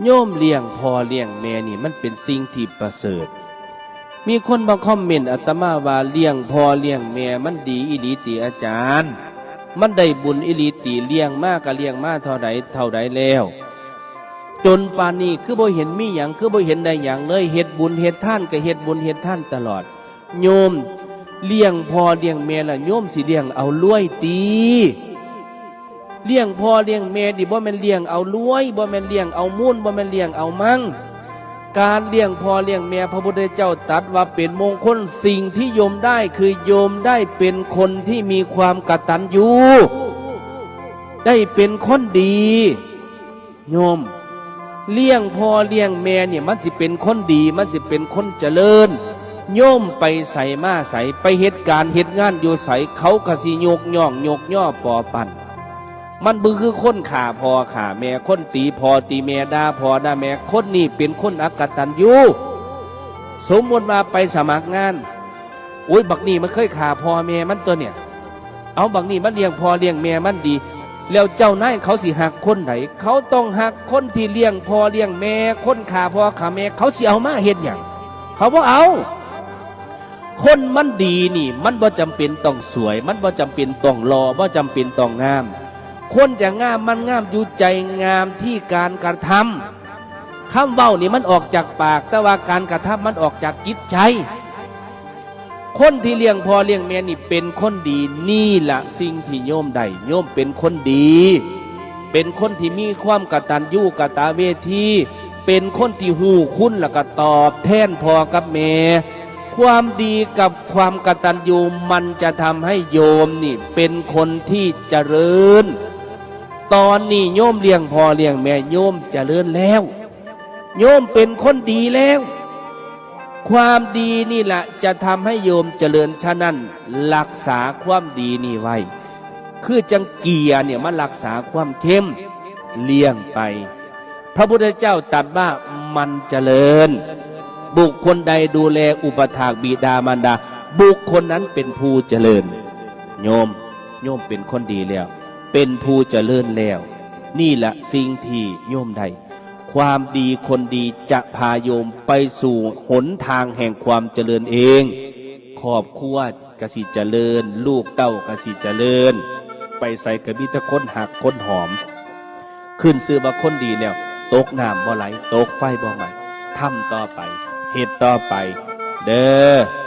โยมเลี้ยงพ่อเลี้ยงแม่นี่มันเป็นสิ่งที่ประเสริฐ มีคนมาคอมเมนต์อาตมาว่าเลี้ยงพ่อเลี้ยงแม่มันดีอิลีติอาจารย์ มันได้บุญอิลีติเลี้ยงมากก็เลี้ยงมากเท่าใดเท่าใดแล้ว จนปานนี้คือบ่เห็นมีหยังคือบ่เห็นได้หยังเลยเฮ็ดบุญเฮ็ดท่านก็เฮ็ดบุญเฮ็ดท่านตลอด โยมเลี้ยงพ่อเลี้ยงแม่ละโยมสิเลี้ยงเอารวยตี เลี้ยงพ่อเลี้ยงแม่ดิบ่แม่นเลี้ยงเอารวยบ่แม่นเลี้ยงเอามุ่นบ่แม่นเลี้ยงเอามั่งการเลี้ยงพ่อเลี้ยงแม่พระพุทธเจ้าตรัสว่าเป็นมงคลสิ่งที่โยมได้คือโยมได้เป็นคนที่มีความกตัญญูได้เป็นคนดี โยม เลี้ยงพ่อเลี้ยงแม่เนี่ยมันสิเป็นคนดีมันสิเป็นคนเจริญ โยมไปใส่มาใส่ไปเหตุการณ์เหตุงานอยู่ใส่เขากะสิโยกย่องโยกย่อปอปัน มันบือคือคนขาพอขาแม่คนตีพอตีแม่ด่าพอด่าแม่คนนี่เป็นคนอักตันยูสมมติมาไปสมัครงานโอ้ยบักนี่มันเคยขาพ่อแม่มันตัวเนี่ย เอาบักนี่มันเลี้ยงพ่อเลี้ยงแม่มันดี แล้วเจ้านายเขาสิหักคนไหนเขาต้องหักคนที่เลี้ยงพ่อเลี้ยงแม่คนขาพ่อขาแม่เขาสิเอามาเห็นอย่างเขาบ่เอาคนมันดีนี่ มันบ่จำเป็นต้องสวย มันบ่จำเป็นต้องรอบ่จำเป็นต้องงาม คนจะงามมันงามอยู่ใจงามที่การกระทำคำเว้านี่มันออกจากปาก แต่ว่าการกระทำมันออกจากจิตใจ คนที่เลี้ยงพ่อเลี้ยงแม่นี่เป็นคนดีนี่ละสิ่งที่โยมได้โยมเป็นคนดี เป็นคนที่มีความกตัญญูกตเวทีเป็นคนที่หูคุณแล้วก็ตอบแทนพ่อกับแม่ความดีกับความกตัญญูมันจะทำให้โยมนี่ เป็นคนที่เจริญ ตอนนี้โยมเลี้ยงพ่อเลี้ยงแม่โยมจเจริญแล้ว โยมเป็นคนดีแล้ว ความดีนี่แหละจะทำให้โยมเจริญฉะนั้นรักษาความดีนี่ไว้ คือจังเกียเนี่ยมันรักษาความเข้มเลี้ยงไป พระพุทธเจ้าตรัสว่ามันเจริญ บุคคลใดดูแลอุปถากบิดามารดา บุคคลนั้นเป็นผู้เจริญ โยมโยมเป็นคนดีแล้ว เป็นผู้เจริญแล้ว นี่แหละสิ่งที่โยมได้ความดีคนดีจะพาโยมไปสู่หนทางแห่งความเจริญเองครอบครัวกสิเจริญ ลูกเต้ากสิเจริญ ไปใส่กระบิตะคนหักคนหอม ขึ้นซื้อมาคนดีแล้วตกน้ำบ่ไหลตกไฟบ่ไหมทำต่อไปเหตุต่อไป เด้อ